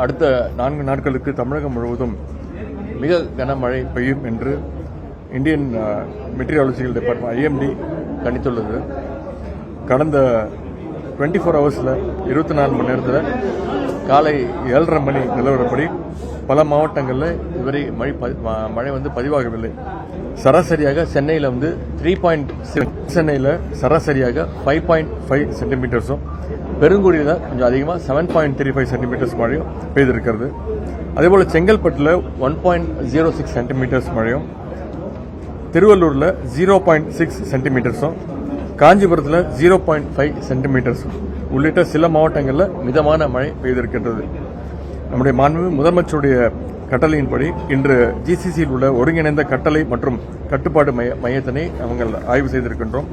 அடுத்த நான்கு நாட்களுக்கு தமிழகம் முழுவதும் மிக கனமழை பெய்யும் என்று இந்தியன் மெட்டீரியாலஜிக்கல் டிபார்ட்மெண்ட் ஐஎம்டி கணித்துள்ளது. கடந்த டுவெண்ட்டி ஃபோர் ஹவர்ஸில் இருபத்தி நாலு மணி நேரத்தில் காலை ஏழரை மணி நிலவரப்படி பல மாவட்டங்களில் இதுவரை மழை பதி- மழை வந்து பதிவாகவில்லை. சராசரியாக சென்னையில் வந்து த்ரீ பாயிண்ட் சென்னையில் சராசரியாக ஃபைவ் பாயிண்ட் ஃபைவ் சென்டிமீட்டர்ஸும் பெருங்குடியில் கொஞ்சம் அதிகமாக seven point three five centimetres மழையும் பெய்திருக்கிறது. அதேபோல் செங்கல்பட்டில் one point zero six centimetres மழையும். திருவள்ளூரில் ஜீரோ பாயிண்ட் சிக்ஸ் சென்டிமீட்டர்ஸும் காஞ்சிபுரத்தில் ஜீரோ பாயிண்ட் ஃபைவ் சென்டிமீட்டர்ஸும் உள்ளிட்ட சில மாவட்டங்களில் மிதமான மழை பெய்திருக்கின்றது. நம்முடைய மாண்பு முதலமைச்சருடைய கட்டளையின்படி இன்று ஜிசிசியில் உள்ள ஒருங்கிணைந்த கட்டளை மற்றும் கட்டுப்பாடு மைய மையத்தினை நாங்கள் ஆய்வு செய்திருக்கின்றோம்.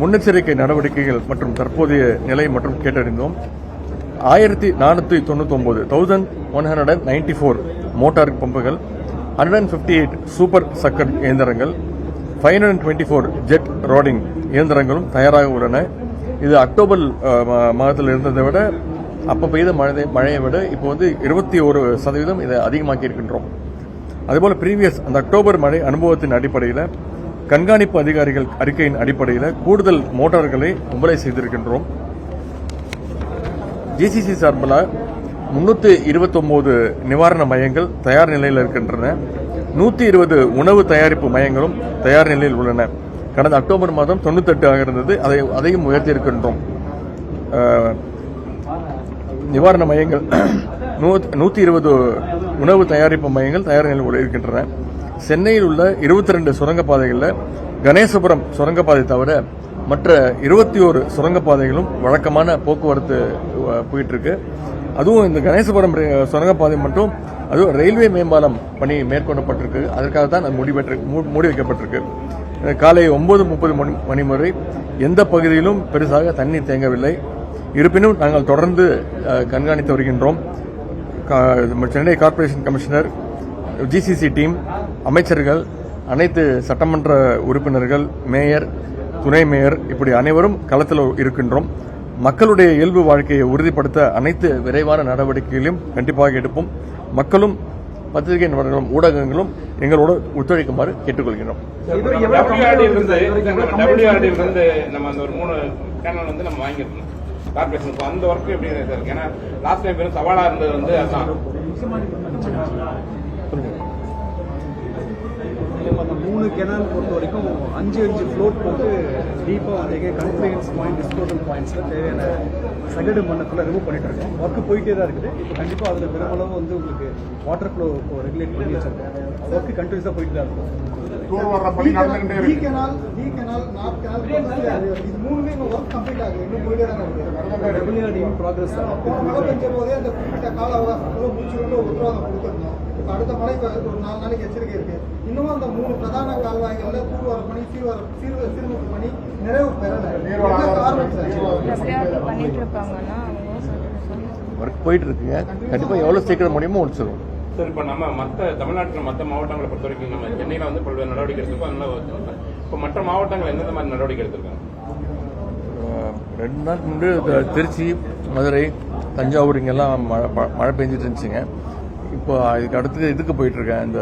முன்னெச்சரிக்கை நடவடிக்கைகள் மற்றும் தற்போதைய நிலை மற்றும் கேட்டறிந்தோம். ஆயிரத்தி நானூற்றி தொண்ணூற்றி ஒன்பது thousand one hundred and ninety four motor பம்புகள் hundred and fifty eight super sucker இயந்திரங்கள் five hundred and twenty four jet rodding இயந்திரங்களும் தயாராக உள்ளன. இது அக்டோபர் மா- மாதத்தில் இருந்ததை விட அப்போ பெய்த மழை மழையை விட இப்போ வந்து இருபத்தி ஒரு சதவீதம் இதை அதிகமாக்கி இருக்கின்றோம். அதுபோல ப்ரீவியஸ் அந்த அக்டோபர் மழை அனுபவத்தின் அடிப்படையில் கண்காணிப்பு அதிகாரிகள் அறிக்கையின் அடிப்படையில் கூடுதல் மோட்டார்களை மும்பலை செய்திருக்கின்றோம். ஜிசிசி சார்பில் முன்னூற்றி இருபத்தொம்போது நிவாரண மையங்கள் தயார் நிலையில் இருக்கின்றன. நூற்றி இருபது உணவு தயாரிப்பு மையங்களும் தயார் நிலையில் உள்ளன. கடந்த அக்டோபர் மாதம் தொண்ணூத்தெட்டு ஆக இருந்தது அதை அதையும் உயர்த்தியிருக்கின்றோம். நிவாரண மையங்கள் நூற்றி இருபது உணவு தயாரிப்பு மையங்கள் தயார் நிலையில் உள்ள இருக்கின்றன. சென்னையில் உள்ள இருபத்தி ரெண்டு சுரங்கப்பாதைகளில் கணேசபுரம் சுரங்கப்பாதை தவிர மற்ற இருபத்தி ஒரு சுரங்கப்பாதைகளும் வழக்கமான போக்குவரத்து போயிட்டுருக்கு. அதுவும் இந்த கணேசபுரம் சுரங்கப்பாதை மட்டும் அதுவும் ரயில்வே மேம்பாலம் பணி மேற்கொள்ளப்பட்டிருக்கு. அதற்காக தான் அது மூடி மூடி வைக்கப்பட்டிருக்கு. காலை ஒன்பது முப்பது மணி மணி வரை எந்த பகுதியிலும் பெருசாக தண்ணீர் தேங்கவில்லை. இருப்பினும் நாங்கள் தொடர்ந்து கண்காணித்து வருகின்றோம். கா- Chennai corporation commissioner GCC team அமைச்சர்கள் அனைத்து சட்டமன்ற உறுப்பினர்கள் மேயர் துணை மேயர் இப்படி அனைவரும் களத்தில் இருக்கின்றோம். மக்களுடைய இயல்பு வாழ்க்கையை உறுதிப்படுத்த அனைத்து விரைவான நடவடிக்கைகளையும் கண்டிப்பாக எடுப்போம். மக்களும் பத்திரிகை நிறுவனங்களும் ஊடகங்களும் எங்களோடு ஒத்துழைக்குமாறு கேட்டுக்கொள்கிறோம். அந்த ஒர்க் எப்படி ஏன்னா லாஸ்ட் டைம் சவாலா இருந்தது வந்து நம்ம அந்த மூணு கெனால் பொறுத்த வரைக்கும் அஞ்சு அஞ்சு ஃப்ளோட் போட்டு டீப்பாக வந்து கன்ஃபரன்ஸ் பாயிண்ட் டிஸ்போசல் பாயிண்ட்ஸில் தேவையான சகடு மண்ணத்தில் ரிமூவ் பண்ணிட்டு இருக்கோம். ஒர்க் போயிட்டே தான் இருக்குது. கண்டிப்பாக அதில் பெருமளவு வந்து உங்களுக்கு வாட்டர் ஃப்ளோ இப்போ ரெகுலேட் பண்ணி வச்சிருக்கோம். ஒர்க் கண்டினியூஸாக போயிட்டு தான் இருக்கும். ரெகுலர் இன் ப்ராக்ரஸ் பெஞ்ச போதே அந்த குறிப்பிட்ட கால அவகாசத்துக்குள்ள முடிச்சு உத்தரவாதம் கொடுத்துருந்தோம். இப்போ அடுத்த மழை இப்ப ஒரு நாலு நாளைக்கு எச்சரிக்கை இருக்கு. இன்னமும் அந்த மூணு பிரதான கால்வாய்கள்ல தூர்வார பணி சீர்வார சீர்வ சீர்மிப்பு பணி நிறைவு பெறல. ஒர்க் போயிட்டு இருக்குங்க கண்டிப்பாக எவ்வளோ சீக்கிரம் முடியுமோ முடிச்சிடும் சார் இப்போ நம்ம மற்ற தமிழ்நாட்டில் மற்ற மாவட்டங்களை பொறுத்த வரைக்கும் நம்ம சென்னையில் வந்து பல்வேறு நடவடிக்கை எடுத்திருக்கோம். அதனால இப்போ மற்ற மாவட்டங்கள் எந்தெந்த மாதிரி நடவடிக்கை எடுத்திருக்காங்க? ரெண்டு நாள் முன்பு த- திருச்சி மதுரை தஞ்சாவூர் இங்கெல்லாம் மழை ப- மழை பெஞ்சிட்டு இருந்துச்சுங்க. இப்போ இதுக்கு அடுத்து இதுக்கு போயிட்டுருக்கேன்? இந்த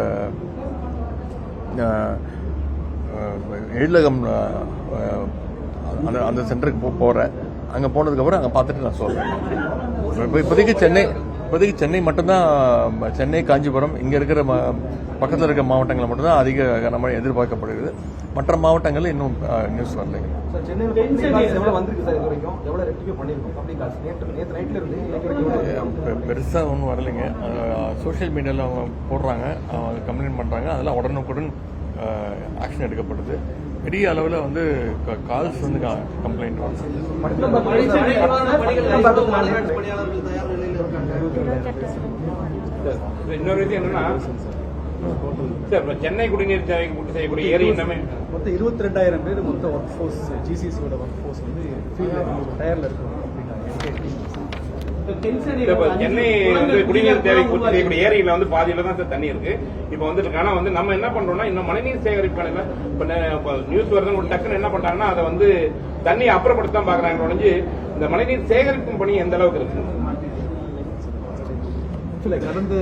எழிலகம் அந்த அந்த சென்டருக்கு போ போகிறேன் அங்கே போனதுக்கப்புறம் அங்கே பார்த்துட்டு நான் சொல்கிறேன் இப்போ இப்போதைக்கு சென்னை இப்போதைக்கு சென்னை மட்டும்தான் சென்னை காஞ்சிபுரம் இங்கே இருக்கிற ம பக்கத்தில் இருக்க மாவட்டங்களில் மட்டும்தான் அதிக கனமழை எதிர்பார்க்கப்படுகிறது. மற்ற மாவட்டங்களில் இன்னும் நியூஸ் வரலைங்க பெருசாக ஒன்றும் வரலைங்க. சோஷியல் மீடியாவில் அவங்க போடுறாங்க கம்ப்ளைண்ட் பண்ணுறாங்க அதெல்லாம் உடனுக்குடன் ஆக்ஷன் எடுக்கப்படுது பெரிய அளவில் வந்து கால்ஸ் வந்து கம்ப்ளைண்ட் இன்னொரு விஷயம் என்னன்னா சென்னை குடிநீர் தேவைக்கு பூர்த்தி செய்யக்கூடிய ஏரி இன்னமே மொத்தம் இருபத்தி ரெண்டாயிரம் பேர் மொத்த ஒர்க் ஃபோர்ஸ் ஜிசிசியோட ஒர்க் ஃபோர்ஸ் வந்து டயரில் இருக்கும் இப்போ சென்னை வந்து குடிநீர் தேவைக்கு பூர்த்தி செய்யக்கூடிய ஏரியில வந்து பாதியில தான் சார் தண்ணி இருக்கு. இப்போ வந்துட்டு ஆனா வந்து நம்ம என்ன பண்றோம்னா இன்னும் மழைநீர் சேகரிப்பான இப்போ நியூஸ் வருதுன்னு ஒரு டக்குன்னு என்ன பண்றாங்கன்னா அதை வந்து தண்ணியை அப்புறப்படுத்த தான் பாக்குறாங்க ஒழிஞ்சு இந்த மழைநீர் சேகரிக்கும் பணி எந்த அளவுக்கு இருக்கு? கடந்த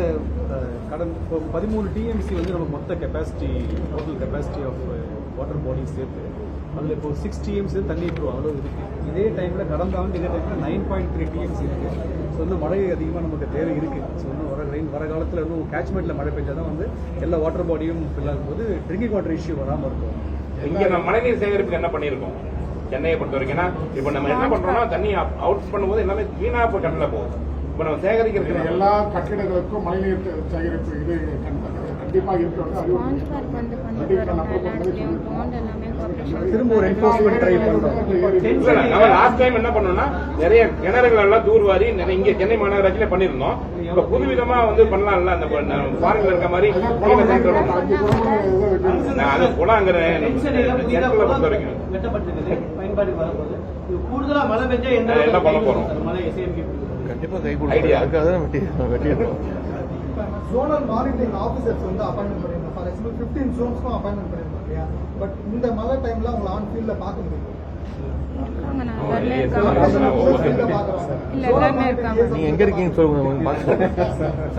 கடந்த பதிமூணு டிஎம்சி வந்து நம்ம மொத்த capacity total capacity of water body சேர்த்து அதில் இப்போ சிக்ஸ் டிஎம்சி தண்ணி இப்போ அவ்வளோ இருக்கு இதே டைமில் கடந்த ஆண்டு இதே டைமில் நைன் பாயிண்ட் த்ரீ டிஎம்சி இருக்கு. ஸோ வந்து மழை அதிகமாக நமக்கு தேவை இருக்கு. ஸோ இன்னும் வர ரெயின் வர காலத்தில் இன்னும் கேட்ச்மெண்ட்டில் மழை பெஞ்சால் தான் வந்து எல்லா வாட்டர் பாடியும் ஃபில் ஆகும்போது ட்ரிங்கிங் வாட்டர் இஷ்யூ வராமல் இருக்கும். இங்க நம்ம மழைநீர் சேகரிப்புக்கு என்ன பண்ணிருக்கோம் சென்னையை பொறுத்த வரைக்கும் ஏன்னா, இப்ப நம்ம என்ன பண்றோம்னா தண்ணி அவுட் பண்ணும்போது எல்லாமே வீணா இப்ப கடல்ல போகுது. இப்ப நம்ம சேகரிக்கிறது எல்லா கட்டிடங்களுக்கும் மழைநீர் சேகரிப்பு இது கண்டிப்பாக பாண்ட் பார்க் வந்து பண்ணிட்டு வரோம் எல்லா இடத்துலையும் பாண்ட் எல்லாமே கார்பரேஷன் திரும்ப ஒரு enforcement try பண்றோம். இல்ல, இல்ல, நம்ம லாஸ்ட் டைம் என்ன பண்ணோம்னா நிறைய கிணறுகள் எல்லாம் தூர்வாரி இங்க சென்னை மாநகராட்சியில பண்ணிருந்தோம் இப்ப புதுவிதமா வந்து பண்ணலாம்ல அந்த ஃபாரின்ல இருக்க மாதிரி குளம் அது குளங்கிற இடத்துல பொறுத்த வரைக்கும். பயன்பாட்டுக்கு வரும்போது கூடுதலா மழை பெஞ்சா என்ன பண்ண போறோம்? கண்டிப்பா கை. கொடுக்கும் அதுக்காக தான் வெட்டி வெட்டிடுறோம் ஜோனல் மானிட்டரிங் ஆஃபீஸர்ஸ் வந்து அப்பாயின்மெண்ட் பண்ணியிருந்தோம் ஃபார் எக்ஸாம்பிள் ஃபிஃப்டீன் ஜோன்ஸ்க்கும் அப்பாயின்மெண்ட் பண்ணியிருந்தோம் இல்லையா? பட் இந்த மழை டைம்ல அவங்களை ஆன் ஃபீல்டில் பார்க்க முடியும்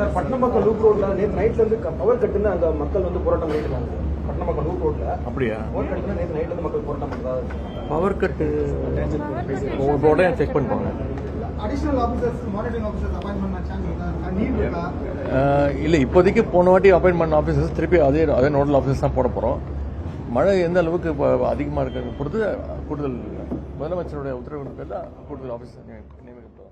பட்டினப்பாக்கம் லூப் ரோட்ல நேற்று நைட்ல இருந்து பவர் கட்டுன்னு அங்க மக்கள் வந்து போராட்டம் பண்ணிட்டு இருக்காங்க பட்டினப்பாக்கம் லூப் ரோட்ல அப்படியா? பவர் கட்டுன்னு நேற்று நைட்ல இருந்து மக்கள் போராட்டம் பண்றதா பவர் கட்டு உடனே செக் பண்ணுவாங்க Uh, இல்லை இப்போதைக்கு போன வாட்டி அப்பாயின் பண்ண ஆஃபீஸர்ஸ் திருப்பி அதே அதே நோடல் ஆஃபீஸர்ஸ் தான் போட போகிறோம் மழை எந்த அளவுக்கு இப்போ அதிகமாக இருக்கிறது பொறுத்து கூடுதல் முதலமைச்சருடைய உத்தரவின் பேரில் கூடுதல் ஆஃபீஸர் நியமிக்கப்படும்.